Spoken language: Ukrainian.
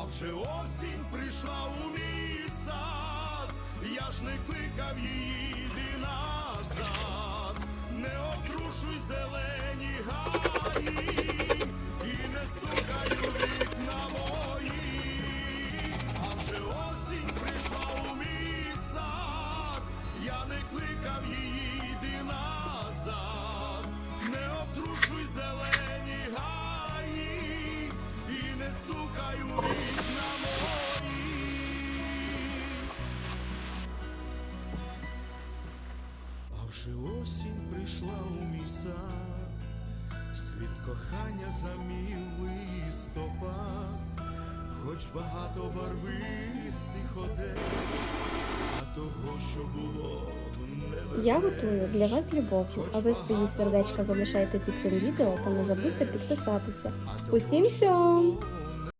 А вже осінь прийшла у мій сад, я ж не кликав її йди назад, не обтрушуй зелені гаї, і не стукай у вікна мої, а вже осінь прийшла у мій сад, я не кликав її йди назад, не обтрушуй зелені гаї, і не стукай у вікна вже осінь прийшла у мій сад, світ кохання замів листопад, хоч багато барвистих одеж, а того, що було не Я готую для вас любов'ю, а ви свої сердечка залишайте під цим відео та не забудьте підписатися. Усім сьом!